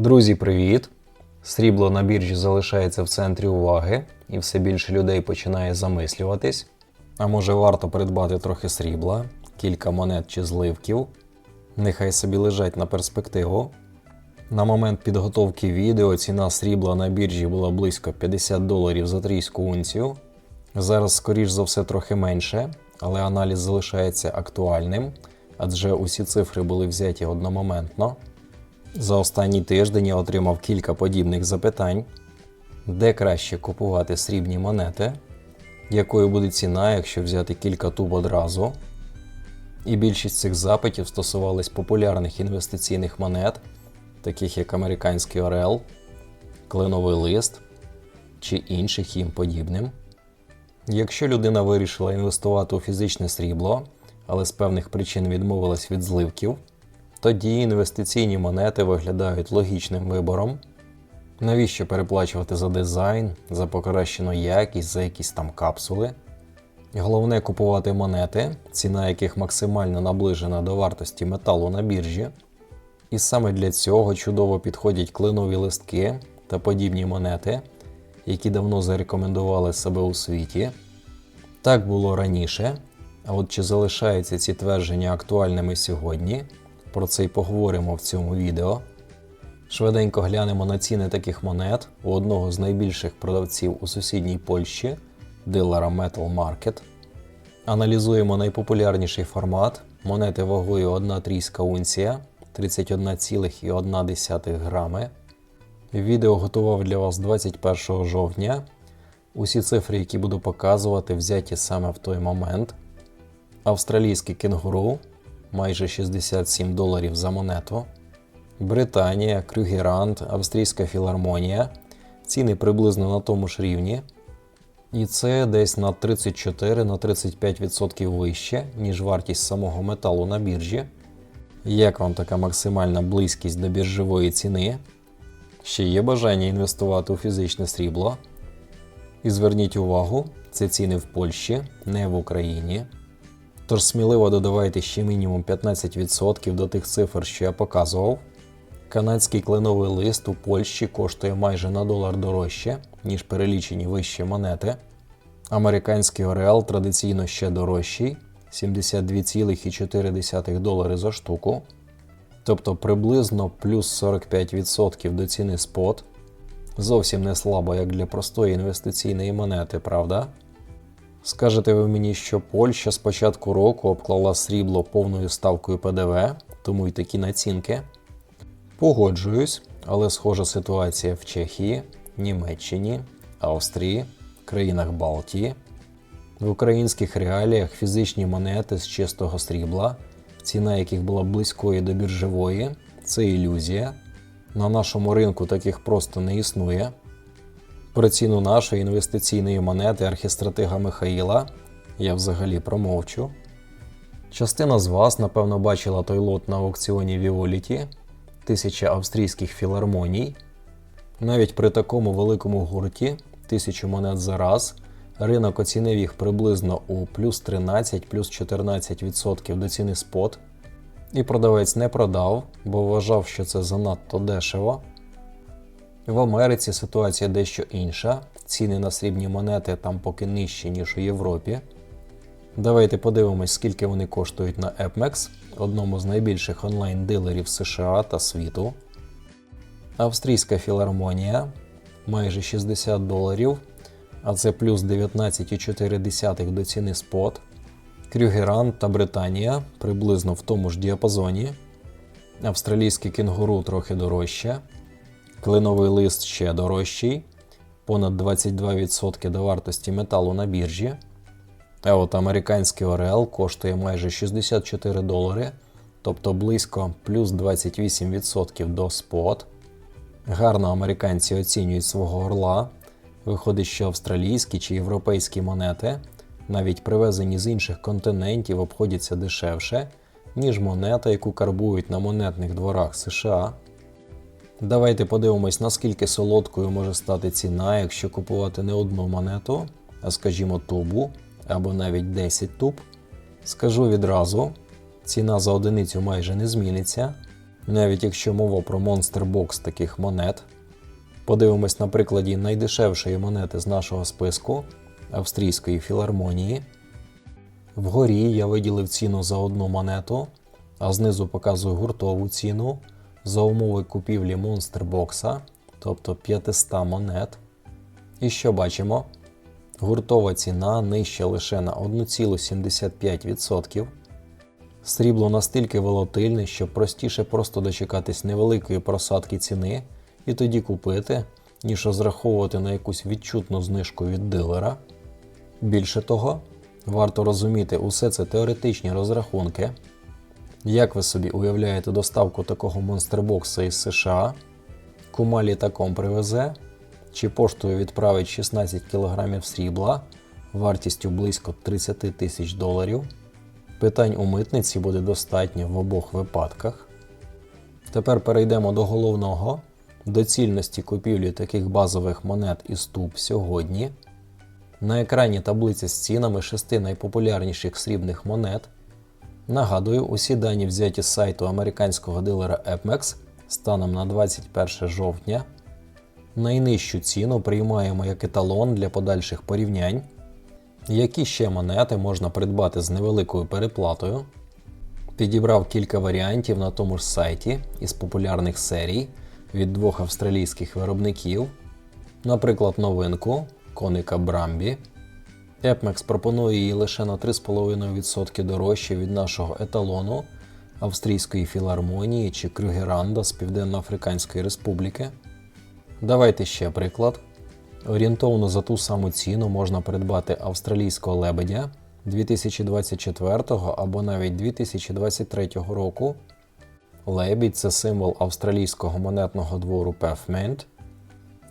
Друзі, привіт! Срібло на біржі залишається в центрі уваги, і все більше людей починає замислюватись. А може варто придбати трохи срібла, кілька монет чи зливків. Нехай собі лежать на перспективу. На момент підготовки відео ціна срібла на біржі була близько 50 доларів за трійську унцію. Зараз, скоріш за все, трохи менше, але аналіз залишається актуальним, адже усі цифри були взяті одномоментно. За останній тиждень я отримав кілька подібних запитань: де краще купувати срібні монети, якою буде ціна, якщо взяти кілька туб одразу. І більшість цих запитів стосувались популярних інвестиційних монет, таких як американський Орел, кленовий лист чи інших їм подібним. Якщо людина вирішила інвестувати у фізичне срібло, але з певних причин відмовилась від зливків, тоді інвестиційні монети виглядають логічним вибором. Навіщо переплачувати за дизайн, за покращену якість, за якісь там капсули? Головне купувати монети, ціна яких максимально наближена до вартості металу на біржі. І саме для цього чудово підходять клинові листки та подібні монети, які давно зарекомендували себе у світі. Так було раніше, а от чи залишаються ці твердження актуальними сьогодні? Про це й поговоримо в цьому відео. Швиденько глянемо на ціни таких монет у одного з найбільших продавців у сусідній Польщі дилера Metal Market. Аналізуємо найпопулярніший формат монети вагою 1 трійська унція 31,1 грами. Відео готував для вас 21 жовтня. Усі цифри, які буду показувати, взяті саме в той момент. Австралійський кенгуру майже 67 доларів за монету. Британія, Крюгерант, Австрійська філармонія. Ціни приблизно на тому ж рівні. І це десь на 34-35% вище, ніж вартість самого металу на біржі. Як вам така максимальна близькість до біржової ціни? Ще є бажання інвестувати у фізичне срібло? І зверніть увагу, це ціни в Польщі, не в Україні. Тож сміливо додавайте ще мінімум 15% до тих цифр, що я показував. Канадський кленовий лист у Польщі коштує майже на долар дорожче, ніж перелічені вищі монети. Американський Ореал традиційно ще дорожчий 72,4 долари за штуку. Тобто приблизно плюс 45% до ціни спот. Зовсім не слабо, як для простої інвестиційної монети, правда? Скажете ви мені, що Польща з початку року обклала срібло повною ставкою ПДВ, тому й такі націнки. Погоджуюсь, але схожа ситуація в Чехії, Німеччині, Австрії, країнах Балтії. В українських реаліях фізичні монети з чистого срібла, ціна яких була близькою до біржової, це ілюзія. На нашому ринку таких просто не існує. Про ціну нашої інвестиційної монети архістратига Михаїла я взагалі промовчу. Частина з вас, напевно, бачила той лот на аукціоні Віоліті, тисяча австрійських філармоній. Навіть при такому великому гурті, тисячу монет за раз, ринок оцінив їх приблизно у плюс 13 плюс 14% до ціни спот. І продавець не продав, бо вважав, що це занадто дешево. В Америці ситуація дещо інша. Ціни на срібні монети там поки нижчі, ніж у Європі. Давайте подивимось, скільки вони коштують на AppMex, одному з найбільших онлайн-дилерів США та світу. Австрійська філармонія майже 60 доларів, а це плюс 19,4 до ціни спот. Крюгеран та Британія приблизно в тому ж діапазоні. Австралійський кенгуру трохи дорожче. Клиновий лист ще дорожчий, понад 22% до вартості металу на біржі. А от американський Орел коштує майже 64 долари, тобто близько плюс 28% до спот. Гарно американці оцінюють свого орла. Виходить, що австралійські чи європейські монети, навіть привезені з інших континентів, обходяться дешевше, ніж монета, яку карбують на монетних дворах США. Давайте подивимось, наскільки солодкою може стати ціна, якщо купувати не одну монету, а скажімо, тубу або навіть 10 туб. Скажу відразу, ціна за одиницю майже не зміниться. Навіть якщо мова про Box таких монет, подивимось на прикладі найдешевшої монети з нашого списку австрійської філармонії. Вгорі я виділив ціну за одну монету, а знизу показую гуртову ціну за умови купівлі Box, тобто 500 монет. І що бачимо? Гуртова ціна нижча лише на 1,75%. Срібло настільки волатильне, що простіше просто дочекатись невеликої просадки ціни і тоді купити, ніж розраховувати на якусь відчутну знижку від дилера. Більше того, варто розуміти, усе це теоретичні розрахунки. Як ви собі уявляєте доставку такого монстербокса із США? Кума літаком привезе, чи поштою відправить 16 кг срібла вартістю близько 30 тисяч доларів? Питань у митниці буде достатньо в обох випадках. Тепер перейдемо до головного доцільності купівлі таких базових монет і ступ сьогодні. На екрані таблиця з цінами шести найпопулярніших срібних монет. Нагадую, усі дані взяті з сайту американського дилера Epmex станом на 21 жовтня. Найнижчу ціну приймаємо як еталон для подальших порівнянь. Які ще монети можна придбати з невеликою переплатою? Підібрав кілька варіантів на тому ж сайті із популярних серій від двох австралійських виробників, наприклад, новинку коника Брамбі. Epmex пропонує її лише на 3,5% дорожче від нашого еталону Австрійської філармонії чи Крюгеранда з Південно-Африканської Республіки. Давайте ще приклад. Орієнтовно за ту саму ціну можна придбати австралійського лебедя 2024 або навіть 2023 року. Лебідь це символ австралійського монетного двору Pavement.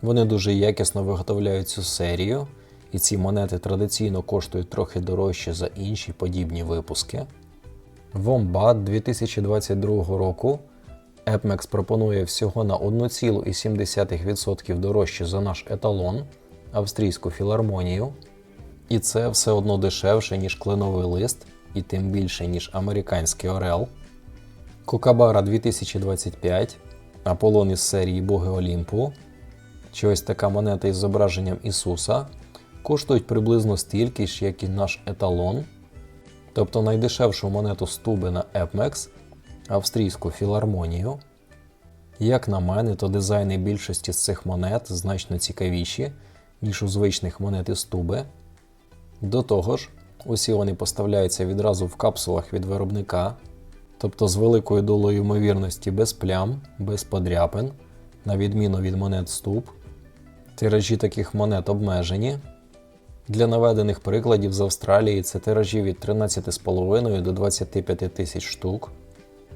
Вони дуже якісно виготовляють цю серію, і ці монети традиційно коштують трохи дорожче за інші подібні випуски. Wombat 2022 року Epmex пропонує всього на 1,7% дорожче за наш еталон австрійську філармонію. І це все одно дешевше, ніж кленовий лист, і тим більше, ніж американський Орел. Кукабара 2025, Аполлон із серії Боги Олімпу, чи ось така монета із зображенням Ісуса коштують приблизно стільки ж, як і наш еталон. Тобто найдешевшу монету стуби на Epmex австрійську філармонію. Як на мене, то дизайни більшості з цих монет значно цікавіші, ніж у звичних монет із туби. До того ж, усі вони поставляються відразу в капсулах від виробника, тобто з великою долою ймовірності без плям, без подряпин, на відміну від монет ступ. Тиражі таких монет обмежені. Для наведених прикладів з Австралії це тиражі від 13,5 до 25 тисяч штук.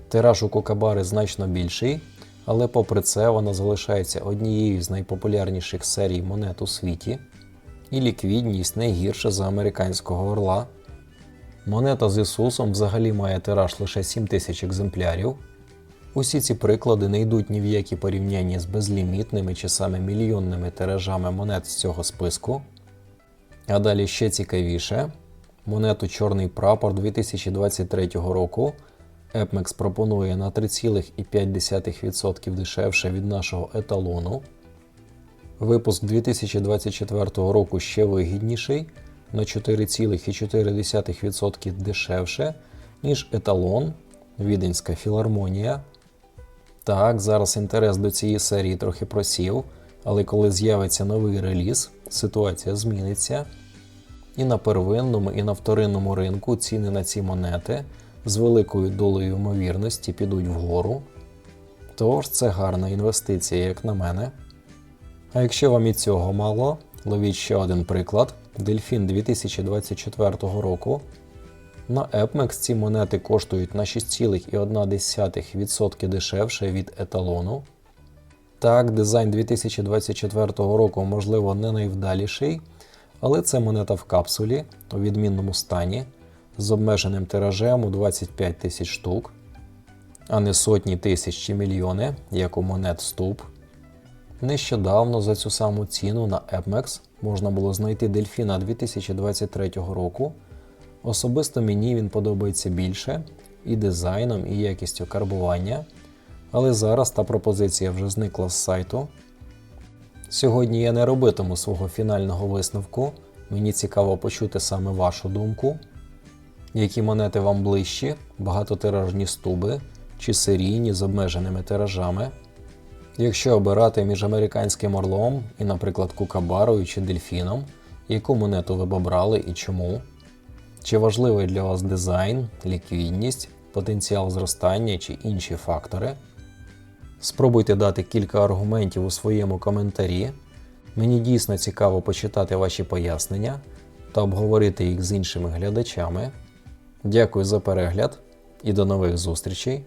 Тираж у Кокабари значно більший, але попри це вона залишається однією з найпопулярніших серій монет у світі, і ліквідність не гірша за американського орла. Монета з Ісусом взагалі має тираж лише 7 тисяч екземплярів. Усі ці приклади не йдуть ні в які порівняння з безлімітними чи саме мільйонними тиражами монет з цього списку. А далі ще цікавіше: монету Чорний прапор 2023 року Epmex пропонує на 3,5% дешевше від нашого еталону. Випуск 2024 року ще вигідніший на 4,4% дешевше, ніж еталон Віденська філармонія. Так, зараз інтерес до цієї серії трохи просів, але коли з'явиться новий реліз, ситуація зміниться. І на первинному, і на вторинному ринку ціни на ці монети з великою долею ймовірності підуть вгору. Тож це гарна інвестиція, як на мене. А якщо вам і цього мало, ловіть ще один приклад: Дельфін 2024 року. На Epmex ці монети коштують на 6,1% дешевше від еталону. Так, дизайн 2024 року, можливо, не найвдаліший, але це монета в капсулі у відмінному стані з обмеженим тиражем у 25 тисяч штук, а не сотні тисяч чи мільйони, як у монет ступ. Нещодавно за цю саму ціну на Epmex можна було знайти дельфіна 2023 року. Особисто мені він подобається більше і дизайном, і якістю карбування. Але зараз та пропозиція вже зникла з сайту. Сьогодні я не робитиму свого фінального висновку. Мені цікаво почути саме вашу думку. Які монети вам ближчі, багатотиражні стуби чи серійні з обмеженими тиражами. Якщо обирати між американським орлом і, наприклад, кукабарою чи дельфіном, яку монету ви б обрали і чому? Чи важливий для вас дизайн, ліквідність, потенціал зростання чи інші фактори? Спробуйте дати кілька аргументів у своєму коментарі. Мені дійсно цікаво почитати ваші пояснення та обговорити їх з іншими глядачами. Дякую за перегляд і до нових зустрічей!